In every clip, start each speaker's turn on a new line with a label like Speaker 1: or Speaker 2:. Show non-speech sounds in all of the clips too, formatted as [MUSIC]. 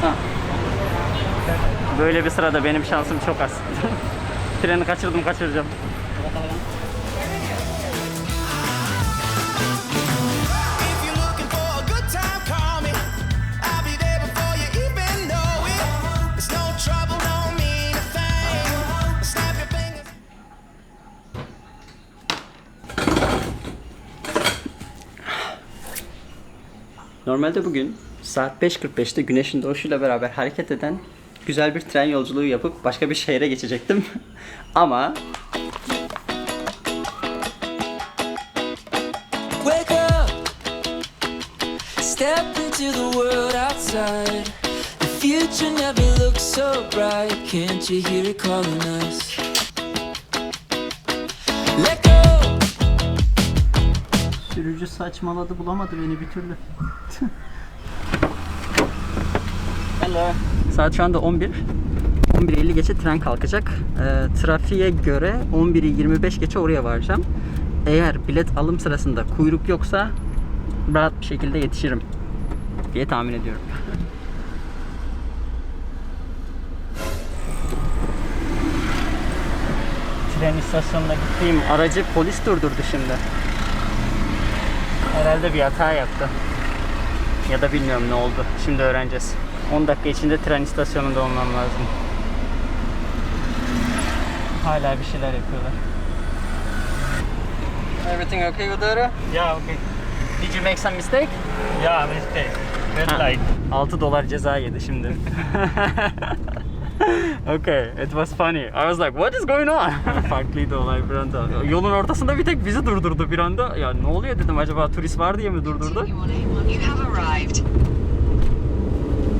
Speaker 1: Ha. Böyle bir sırada benim şansım çok az. [LAUGHS] Treni kaçırdım kaçıracağım. Normalde bugün saat 5.45'te güneşin doğuşuyla beraber hareket eden güzel bir tren yolculuğu yapıp başka bir şehre geçecektim. [LAUGHS] Ama
Speaker 2: Wake up, step into the world outside. The future never looks so bright. Can't you hear it calling us?
Speaker 1: Sürücü saçmaladı bulamadı beni bir türlü. [LAUGHS] Hello. Saat şu anda 11. 11.50 geçe tren kalkacak. Ee, trafiğe göre 11'i 25 geçe oraya varacağım. Eğer bilet alım sırasında kuyruk yoksa rahat bir şekilde yetişirim diye tahmin ediyorum. Tren istasyonuna gittiğim aracı polis durdurdu şimdi. Herhalde bir hata yaptı. Ya da bilmiyorum ne oldu. Şimdi öğreneceğiz. 10 dakika içinde tren istasyonunda olmam lazım. Hala bir şeyler yapıyorlar. Everything okay with Dara?
Speaker 3: Yeah, okay.
Speaker 1: Did you make some mistake?
Speaker 3: Yeah, mistake. Red light.
Speaker 1: 6 dolar ceza yedi şimdi. [LAUGHS] [LAUGHS] okay, it was funny. I was like, what is going on? [LAUGHS] Farklıydı olay bir anda. Yolun ortasında bir tek bizi durdurdu bir anda. Ya ne oluyor dedim acaba turist var diye mi durdurdu?
Speaker 4: You have arrived.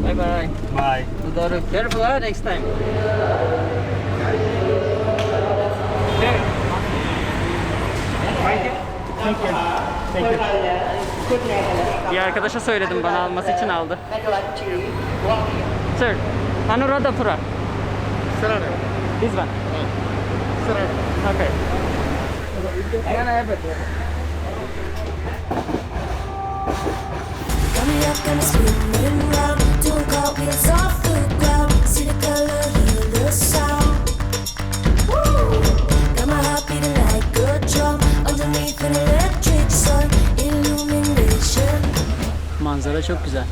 Speaker 1: Bye bye.
Speaker 3: Bye.
Speaker 1: Dudaro, careful ha next time. Thank you. Thank you. Bir arkadaşa söyledim bana alması için aldı. Sir, Anuradhapura. This one. Okay.
Speaker 5: Got me up, got me spinning round. Doing cartwheels off the ground. See the color, hear the sound. Woo! Got my heart beating like a drum. Underneath an electric sun. Illumination.
Speaker 1: Manzara çok güzel.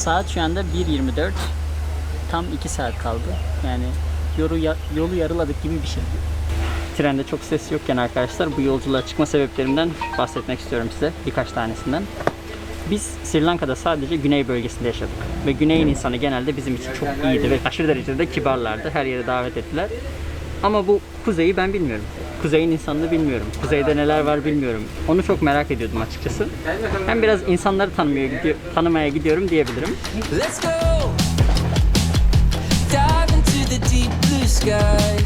Speaker 1: Saat şu anda 1.24. Tam 2 saat kaldı. Yani yolu, yolu yarıladık gibi bir şey. Trende çok ses yokken arkadaşlar bu yolculuğa çıkma sebeplerimden bahsetmek istiyorum size. Birkaç tanesinden. Biz Sri Lanka'da sadece güney bölgesinde yaşadık. Ve güneyin insanı genelde bizim için çok iyiydi ve aşırı derecede de kibarlardı. Her yere davet ettiler. Ama bu kuzeyi ben bilmiyorum. Kuzeyin insanını bilmiyorum. Kuzeyde neler var bilmiyorum. Onu çok merak ediyordum açıkçası. Hem biraz insanları tanımaya, gidiyor, tanımaya gidiyorum diyebilirim.
Speaker 2: Let's go. Dive into the deep blue sky.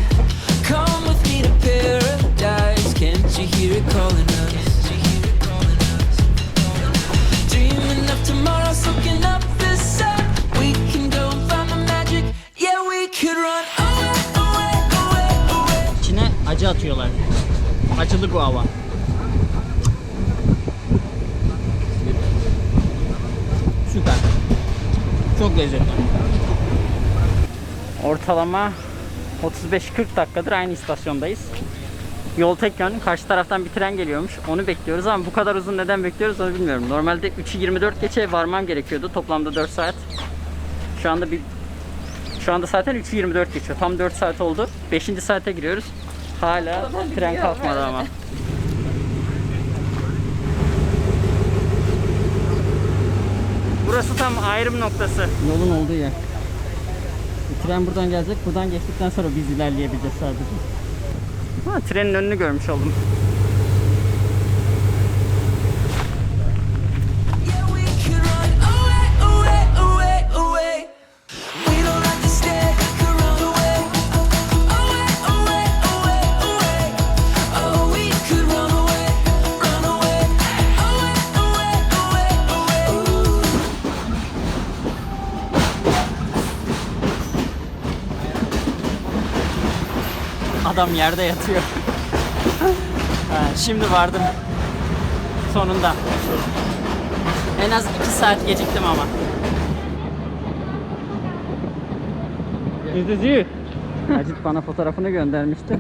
Speaker 2: Come with me to paradise. Can't you hear it calling us?
Speaker 1: Acılı guava. Süper. Çok lezzetli. Ortalama 35-40 dakikadır aynı istasyondayız. Yol tek yön. Karşı taraftan bir tren geliyormuş. Onu bekliyoruz ama bu kadar uzun neden bekliyoruz onu bilmiyorum. Normalde 3'ü 24 geçe varmam gerekiyordu. Toplamda 4 saat. Şu anda bir şu anda zaten 3'ü 24 geçiyor. Tam 4 saat oldu. 5. saate giriyoruz. Hala tren kalkmadı ama. Burası tam ayrım noktası. Yolun olduğu yer. Tren buradan gelecek. Buradan geçtikten sonra biz ilerleyebileceğiz sadece. Ha, trenin önünü görmüş oldum. Adam yerde yatıyor. ha, şimdi vardım. sonunda. En az 2 saat geciktim ama. Is this you? Acit bana fotoğrafını göndermişti.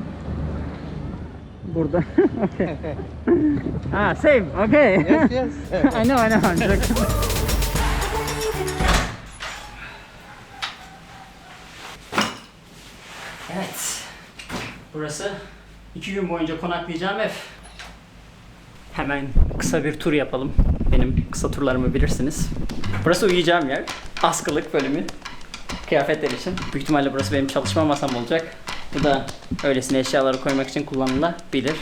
Speaker 1: Burada. [LAUGHS] okay. ah, same. Okay.
Speaker 6: Yes, yes. [LAUGHS]
Speaker 1: I know, I know. I'm joking. Burası iki gün boyunca konaklayacağım ev. Hemen kısa bir tur yapalım. Benim kısa turlarımı bilirsiniz. Burası uyuyacağım yer. Askılık bölümü. Kıyafetler için. Büyük ihtimalle burası benim çalışma masam olacak. Bu da öylesine eşyaları koymak için kullanılabilir.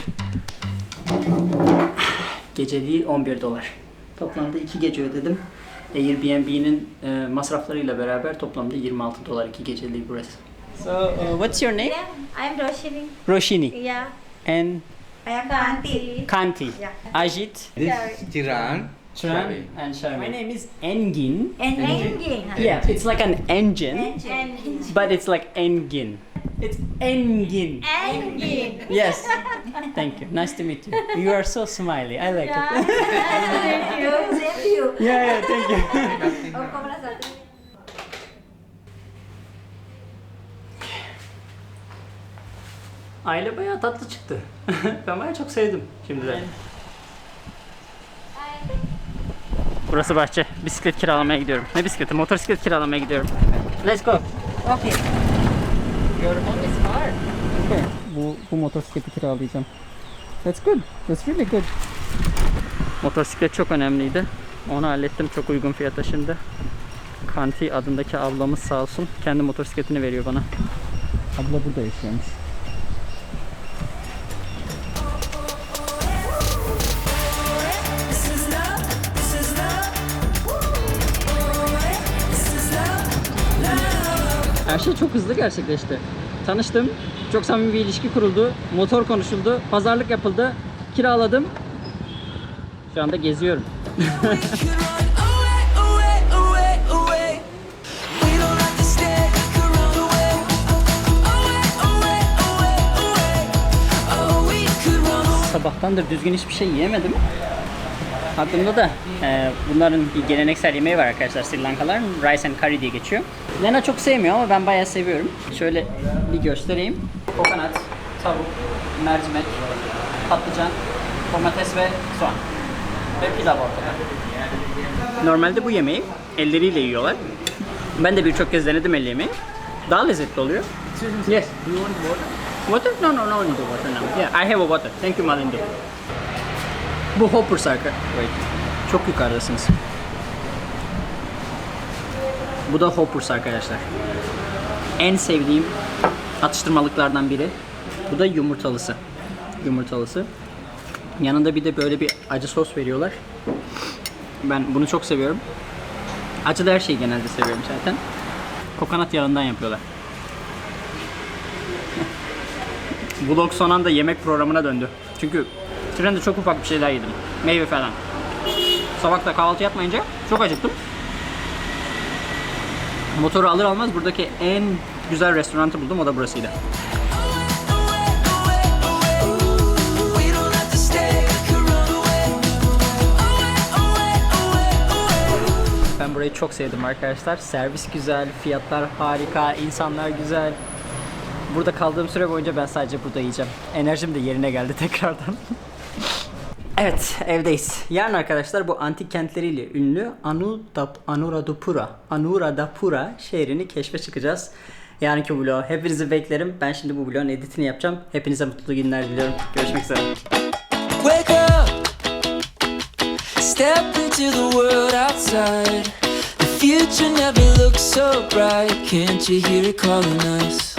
Speaker 1: Geceliği 11 dolar. Toplamda 2 gece ödedim. Airbnb'nin e, masraflarıyla beraber toplamda 26 dolar 2 geceliği burası. So, uh, what's your name?
Speaker 7: Yeah, I'm Roshini.
Speaker 1: Roshini
Speaker 7: Yeah,
Speaker 1: and
Speaker 7: I am Kanti.
Speaker 1: Kanti.
Speaker 7: Yeah.
Speaker 1: Ajit,
Speaker 6: This is Chiran.
Speaker 1: Tran, and Sharmi. My name is Engin.
Speaker 7: And Engin.
Speaker 1: Yeah, it's like an engine,
Speaker 7: Engin.
Speaker 1: but it's like Engin. It's Engin.
Speaker 7: Engin.
Speaker 1: Yes. Thank you. Nice to meet you. You are so smiley. I like it. [LAUGHS]
Speaker 7: Thank you. Same to you.
Speaker 1: yeah, yeah, thank you. Aile bayağı tatlı çıktı. [LAUGHS] ben bayağı çok sevdim şimdiden. Burası bahçe. Bisiklet kiralamaya gidiyorum. Ne bisikleti? Motosiklet kiralamaya gidiyorum. Let's go. Okay. Your home is far. Okay. Bu, bu motosikleti kiralayacağım. That's good. That's really good. Motosiklet çok önemliydi. Onu hallettim çok uygun fiyata şimdi. Kanti adındaki ablamız sağ olsun kendi motosikletini veriyor bana. Abla burada yaşıyormuş. Her şey çok hızlı gerçekleşti. Tanıştım, çok samimi bir ilişki kuruldu, motor konuşuldu, pazarlık yapıldı, kiraladım. Şu anda geziyorum. [LAUGHS] Sabahtandır düzgün hiçbir şey yiyemedim. Aklımda da e, bunların bir geleneksel yemeği var arkadaşlar Sri Lankalıların. Rice and curry diye geçiyor. Lena çok sevmiyor ama ben bayağı seviyorum. Şöyle bir göstereyim. Kokonat, tavuk, mercimek, patlıcan, domates ve soğan. Ve pilav ortada. Normalde bu yemeği elleriyle yiyorlar. Ben de birçok kez denedim el yemeği. Daha lezzetli oluyor. Yes. You want water? Water? No, no, no need water now. Yeah, I have a water. Thank you, Malindo. Bu Hoppers arka. Wait. Çok yukarıdasınız. Bu da Hoppers arkadaşlar. En sevdiğim atıştırmalıklardan biri. Bu da yumurtalısı. Yumurtalısı. Yanında bir de böyle bir acı sos veriyorlar. Ben bunu çok seviyorum. Acılı her şeyi genelde seviyorum zaten. Kokonat yağından yapıyorlar. [LAUGHS] Vlog son anda yemek programına döndü. Çünkü trende çok ufak bir şeyler yedim. Meyve falan. Sabah kahvaltı yapmayınca çok acıktım. Motoru alır almaz buradaki en güzel restoranı buldum. O da burasıydı. Ben burayı çok sevdim arkadaşlar. Servis güzel, fiyatlar harika, insanlar güzel. Burada kaldığım süre boyunca ben sadece burada yiyeceğim. Enerjim de yerine geldi [LAUGHS] tekrardan. Evet, evdeyiz. Yarın arkadaşlar bu antik kentleriyle ünlü Anuradapura, Anuradapura şehrini keşfe çıkacağız. Yarınki vlog hepinizi beklerim. Ben şimdi bu vlogun editini yapacağım. Hepinize mutlu günler diliyorum. Görüşmek üzere.
Speaker 2: Wake up, step into the world outside. The future never looks so bright. Can't you hear it calling us?